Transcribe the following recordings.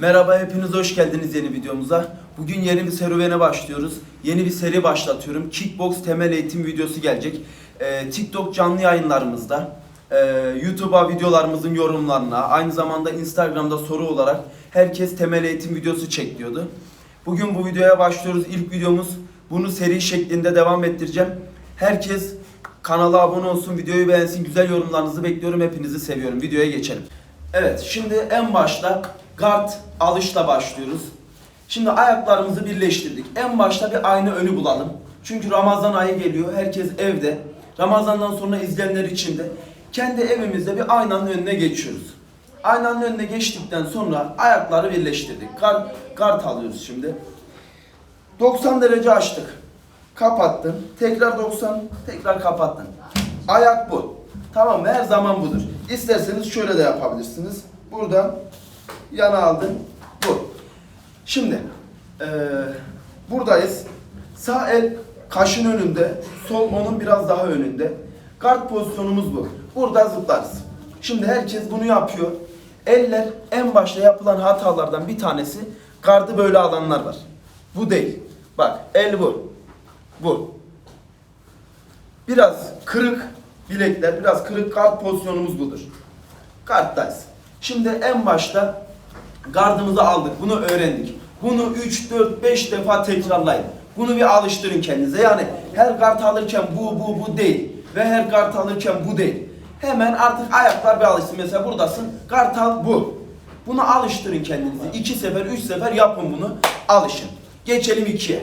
Merhaba hepiniz hoş geldiniz yeni videomuza. Bugün yeni bir serüvene başlıyoruz. Yeni bir seri başlatıyorum. Kickbox temel eğitim videosu gelecek. Ee, TikTok canlı yayınlarımızda, e, YouTube'a videolarımızın yorumlarına, aynı zamanda Instagram'da soru olarak herkes temel eğitim videosu çek diyordu. Bugün bu videoya başlıyoruz. İlk videomuz. Bunu seri şeklinde devam ettireceğim. Herkes kanala abone olsun, videoyu beğensin, güzel yorumlarınızı bekliyorum. Hepinizi seviyorum. Videoya geçelim. Evet, şimdi en başta guard alışla başlıyoruz. Şimdi ayaklarımızı birleştirdik. En başta bir ayna önü bulalım. Çünkü Ramazan ayı geliyor. Herkes evde. Ramazandan sonra izleyenler için de kendi evimizde bir aynanın önüne geçiyoruz. Aynanın önüne geçtikten sonra ayakları birleştirdik. Guard, guard alıyoruz şimdi. 90 derece açtık. Kapattın. Tekrar 90. Tekrar kapattın. Ayak bu. Tamam mı? Her zaman budur. İsterseniz şöyle de yapabilirsiniz. Buradan yana aldın. Bu. Şimdi eee, buradayız. Sağ el kaşın önünde. Sol onun biraz daha önünde. Guard pozisyonumuz bu. Burada zıplarız. Şimdi herkes bunu yapıyor. Eller en başta yapılan hatalardan bir tanesi gardı böyle alanlar var. Bu değil. Bak el bu. Bu. Biraz kırık bilekler, biraz kırık kart pozisyonumuz budur. Karttayız. Şimdi en başta gardımızı aldık. Bunu öğrendik. Bunu 3, 4, 5 defa tekrarlayın. Bunu bir alıştırın kendinize. Yani her kart alırken bu, bu, bu değil. Ve her kart alırken bu değil. Hemen artık ayaklar bir alışsın. Mesela buradasın. Kart al bu. Bunu alıştırın kendinize. 2 sefer, 3 sefer yapın bunu. Alışın. Geçelim ikiye.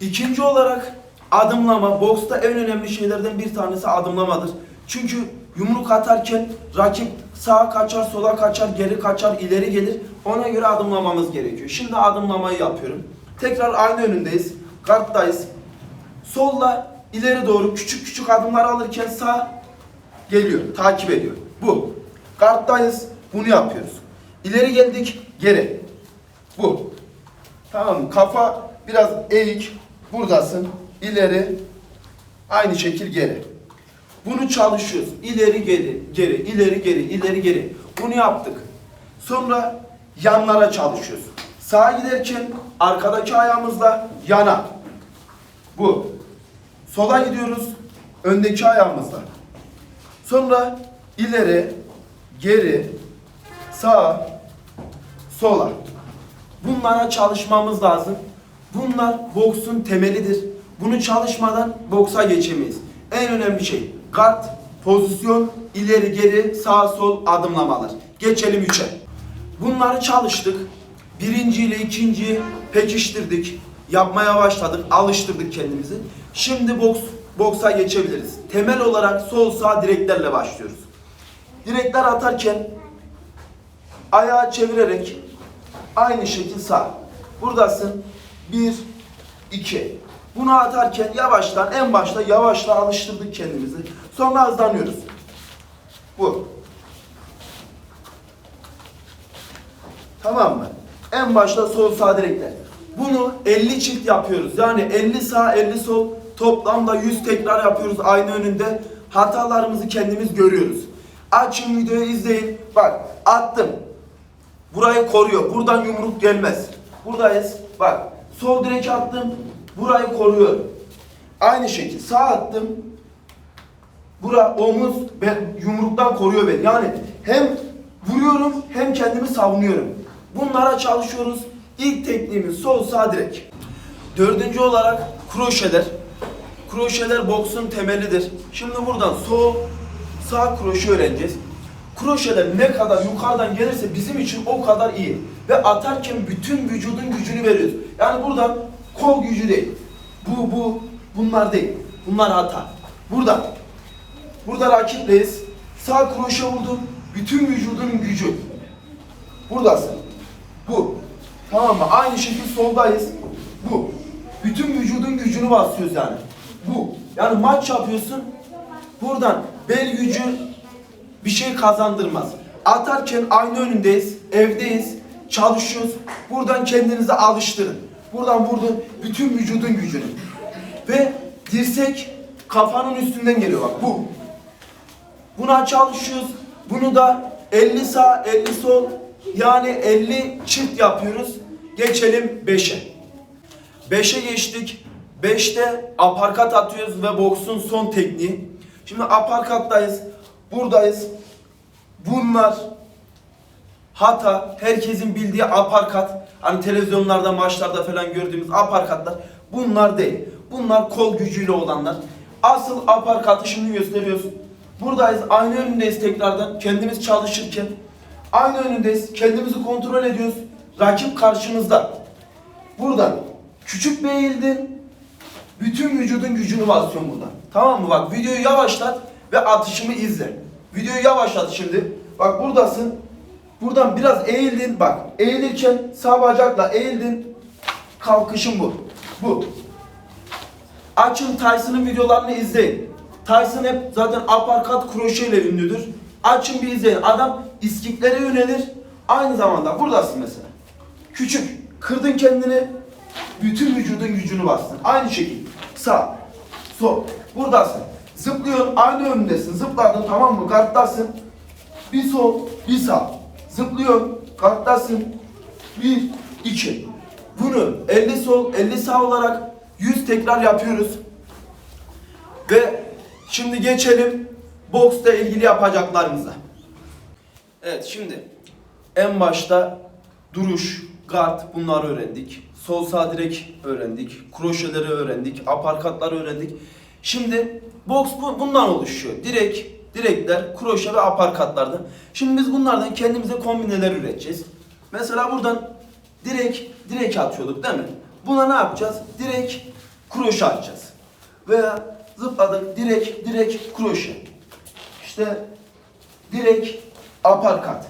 İkinci olarak adımlama. Boksta en önemli şeylerden bir tanesi adımlamadır. Çünkü yumruk atarken rakip sağa kaçar, sola kaçar, geri kaçar, ileri gelir. Ona göre adımlamamız gerekiyor. Şimdi adımlamayı yapıyorum. Tekrar aynı önündeyiz. Karttayız. Solla ileri doğru küçük küçük adımlar alırken sağ geliyor, takip ediyor. Bu. Karttayız. Bunu yapıyoruz. İleri geldik, geri. Bu. Tamam mı? Kafa biraz eğik. Buradasın. İleri. Aynı şekil geri. Bunu çalışıyoruz. İleri geri, geri, ileri geri, ileri geri. Bunu yaptık. Sonra yanlara çalışıyoruz. Sağa giderken arkadaki ayağımızla yana. Bu. Sola gidiyoruz. Öndeki ayağımızla. Sonra ileri, geri, sağa, sola. Bunlara çalışmamız lazım. Bunlar boksun temelidir. Bunu çalışmadan boksa geçemeyiz. En önemli şey guard, pozisyon, ileri geri, sağ sol adımlamalar. Geçelim üçe. Bunları çalıştık. Birinci ile ikinciyi pekiştirdik. Yapmaya başladık, alıştırdık kendimizi. Şimdi boks boksa geçebiliriz. Temel olarak sol sağ direklerle başlıyoruz. Direkler atarken ayağı çevirerek aynı şekil sağ. Buradasın. Bir, iki. Bunu atarken yavaştan, en başta yavaşla alıştırdık kendimizi. Sonra hızlanıyoruz. Bu. Tamam mı? En başta sol sağ direkler. Bunu 50 çift yapıyoruz. Yani 50 sağ 50 sol toplamda 100 tekrar yapıyoruz aynı önünde. Hatalarımızı kendimiz görüyoruz. Açın videoyu izleyin. Bak attım. Burayı koruyor. Buradan yumruk gelmez. Buradayız. Bak sol direk attım. Burayı koruyor. Aynı şekil sağ attım. Bura omuz ben yumruktan koruyor beni. Yani hem vuruyorum hem kendimi savunuyorum. Bunlara çalışıyoruz. İlk tekniğimiz sol sağ direk. Dördüncü olarak kroşeler. Kroşeler boksun temelidir. Şimdi buradan sol sağ kroşe öğreneceğiz. Kroşeler ne kadar yukarıdan gelirse bizim için o kadar iyi. Ve atarken bütün vücudun gücünü veriyoruz. Yani buradan kol gücü değil. Bu, bu, bunlar değil. Bunlar hata. Burada. Burada rakipleyiz. Sağ kroşe vurdum. Bütün vücudunun gücü. Buradasın. Bu. Tamam mı? Aynı şekilde soldayız. Bu. Bütün vücudun gücünü basıyoruz yani. Bu. Yani maç yapıyorsun. Buradan bel gücü bir şey kazandırmaz. Atarken aynı önündeyiz, evdeyiz, çalışıyoruz. Buradan kendinizi alıştırın. Buradan vurdun bütün vücudun gücünü. Ve dirsek kafanın üstünden geliyor bak bu. Buna çalışıyoruz. Bunu da 50 sağ 50 sol Yani 50 çift yapıyoruz. Geçelim 5'e. 5'e geçtik. 5'te aparkat atıyoruz ve boksun son tekniği. Şimdi aparkattayız. Buradayız. Bunlar hata herkesin bildiği aparkat. Hani televizyonlarda, maçlarda falan gördüğümüz aparkatlar. Bunlar değil. Bunlar kol gücüyle olanlar. Asıl aparkatı şimdi gösteriyoruz. Buradayız. Aynı önündeyiz tekrardan. Kendimiz çalışırken. Aynı önündeyiz. Kendimizi kontrol ediyoruz. Rakip karşımızda. Buradan küçük bir eğildin. Bütün vücudun gücünü basıyorsun buradan. Tamam mı? Bak videoyu yavaşlat ve atışımı izle. Videoyu yavaşlat şimdi. Bak buradasın. Buradan biraz eğildin. Bak eğilirken sağ bacakla eğildin. Kalkışın bu. Bu. Açın Tyson'ın videolarını izleyin. Tyson hep zaten aparkat kroşe ile ünlüdür. Açın bir izleyin. Adam iskiklere yönelir. Aynı zamanda buradasın mesela. Küçük. Kırdın kendini. Bütün vücudun gücünü bastın. Aynı şekilde. Sağ. Sol. Buradasın. Zıplıyorsun. Aynı önündesin. Zıpladın tamam mı? Karttasın. Bir sol. Bir sağ. Zıplıyorsun. Karttasın. Bir. iki. Bunu 50 sol 50 sağ olarak 100 tekrar yapıyoruz. Ve şimdi geçelim boksla ilgili yapacaklarımıza. Evet şimdi en başta duruş, guard bunları öğrendik. Sol sağ direk öğrendik. Kroşeleri öğrendik. Aparkatları öğrendik. Şimdi boks bu, bundan oluşuyor. Direk, direkler, kroşe ve aparkatlardan. Şimdi biz bunlardan kendimize kombineler üreteceğiz. Mesela buradan direk, direk atıyorduk değil mi? Buna ne yapacağız? Direk, kroşe atacağız. Veya zıpladık direk, direk, kroşe. İşte direk aparkat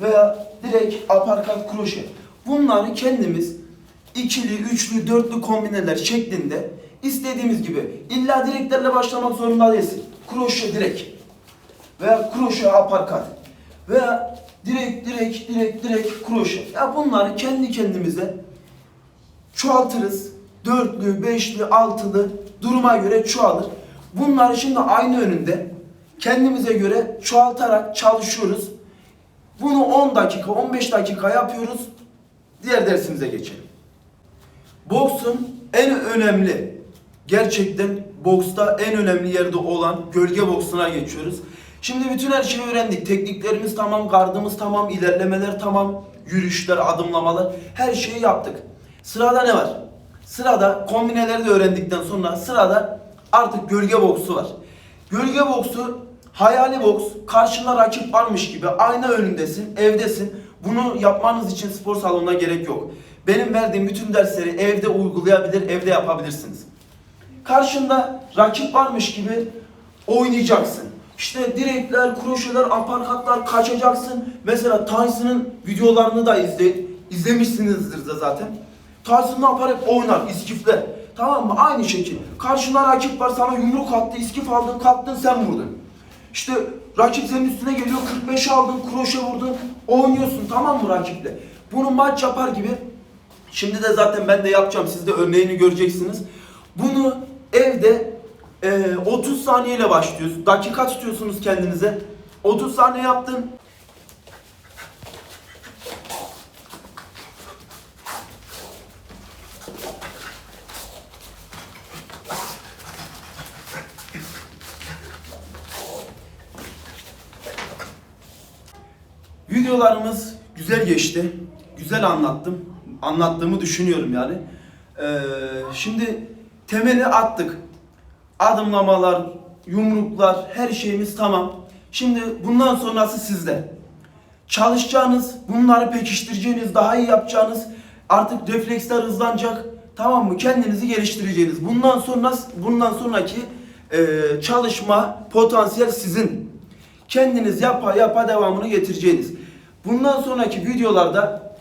veya direk aparkat kroşe. Bunları kendimiz ikili, üçlü, dörtlü kombineler şeklinde istediğimiz gibi illa direklerle başlamak zorunda değilsin. Kroşe direk veya kroşe aparkat veya direk direk direk direk kroşe. Ya bunları kendi kendimize çoğaltırız. Dörtlü, beşli, altılı duruma göre çoğalır. Bunları şimdi aynı önünde kendimize göre çoğaltarak çalışıyoruz. Bunu 10 dakika, 15 dakika yapıyoruz. Diğer dersimize geçelim. Boksun en önemli, gerçekten boksta en önemli yerde olan gölge boksuna geçiyoruz. Şimdi bütün her şeyi öğrendik. Tekniklerimiz tamam, gardımız tamam, ilerlemeler tamam, yürüyüşler, adımlamalar, her şeyi yaptık. Sırada ne var? Sırada kombineleri de öğrendikten sonra sırada artık gölge boksu var. Gölge boksu hayali boks. Karşında rakip varmış gibi ayna önündesin, evdesin. Bunu yapmanız için spor salonuna gerek yok. Benim verdiğim bütün dersleri evde uygulayabilir, evde yapabilirsiniz. Karşında rakip varmış gibi oynayacaksın. İşte direkler, kroşeler, aparkatlar kaçacaksın. Mesela Tyson'ın videolarını da izle, izlemişsinizdir de zaten. Ne yapar hep oynar, iskifler. Tamam mı? Aynı şekil. Karşında rakip var sana yumruk attı, iskif aldın, kalktın sen vurdun. İşte rakip senin üstüne geliyor 45 aldın, kroşe vurdun, oynuyorsun tamam mı rakiple? Bunu maç yapar gibi Şimdi de zaten ben de yapacağım. Siz de örneğini göreceksiniz. Bunu evde e, 30 saniyeyle başlıyoruz. Dakika tutuyorsunuz kendinize. 30 saniye yaptın. Videolarımız güzel geçti. Güzel anlattım. Anlattığımı düşünüyorum yani. Ee, şimdi temeli attık. Adımlamalar, yumruklar, her şeyimiz tamam. Şimdi bundan sonrası sizde. Çalışacağınız, bunları pekiştireceğiniz, daha iyi yapacağınız, artık refleksler hızlanacak. Tamam mı? Kendinizi geliştireceğiniz. Bundan sonra bundan sonraki e, çalışma potansiyel sizin. Kendiniz yapa yapa devamını getireceğiniz. Bundan sonraki videolarda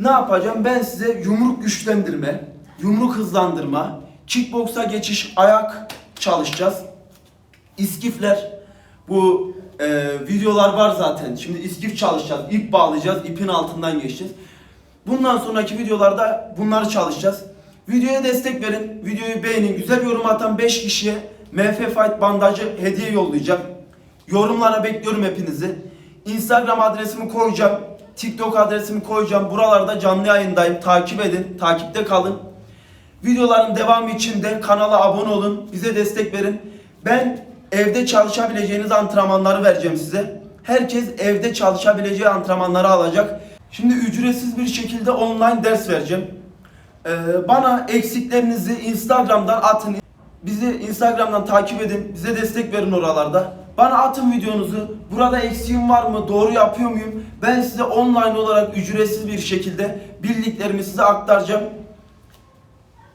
ne yapacağım? Ben size yumruk güçlendirme, yumruk hızlandırma, kickboksa geçiş, ayak çalışacağız. İskifler, bu e, videolar var zaten. Şimdi iskif çalışacağız, ip bağlayacağız, ipin altından geçeceğiz. Bundan sonraki videolarda bunları çalışacağız. Videoya destek verin, videoyu beğenin, güzel yorum atan 5 kişiye MF Fight bandajı hediye yollayacağım. Yorumlara bekliyorum hepinizi. Instagram adresimi koyacağım. TikTok adresimi koyacağım. Buralarda canlı yayındayım. Takip edin. Takipte kalın. Videoların devamı için de kanala abone olun. Bize destek verin. Ben evde çalışabileceğiniz antrenmanları vereceğim size. Herkes evde çalışabileceği antrenmanları alacak. Şimdi ücretsiz bir şekilde online ders vereceğim. Ee, bana eksiklerinizi Instagram'dan atın. Bizi Instagram'dan takip edin. Bize destek verin oralarda. Bana atın videonuzu. Burada eksiğim var mı? Doğru yapıyor muyum? Ben size online olarak ücretsiz bir şekilde bildiklerimi size aktaracağım.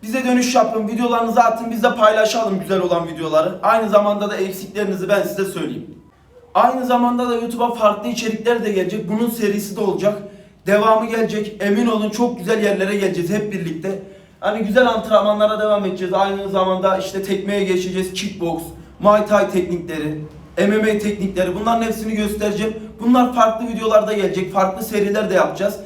Bize dönüş yapın, videolarınızı atın, biz de paylaşalım güzel olan videoları. Aynı zamanda da eksiklerinizi ben size söyleyeyim. Aynı zamanda da YouTube'a farklı içerikler de gelecek. Bunun serisi de olacak. Devamı gelecek. Emin olun çok güzel yerlere geleceğiz hep birlikte. Hani güzel antrenmanlara devam edeceğiz. Aynı zamanda işte tekmeye geçeceğiz. Kickbox, Muay Thai teknikleri, MMA teknikleri bunların hepsini göstereceğim. Bunlar farklı videolarda gelecek. Farklı seriler de yapacağız.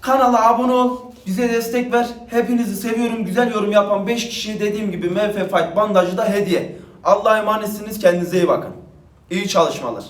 Kanala abone ol. Bize destek ver. Hepinizi seviyorum. Güzel yorum yapan 5 kişiye dediğim gibi MF Fight bandajı da hediye. Allah'a emanetsiniz. Kendinize iyi bakın. İyi çalışmalar.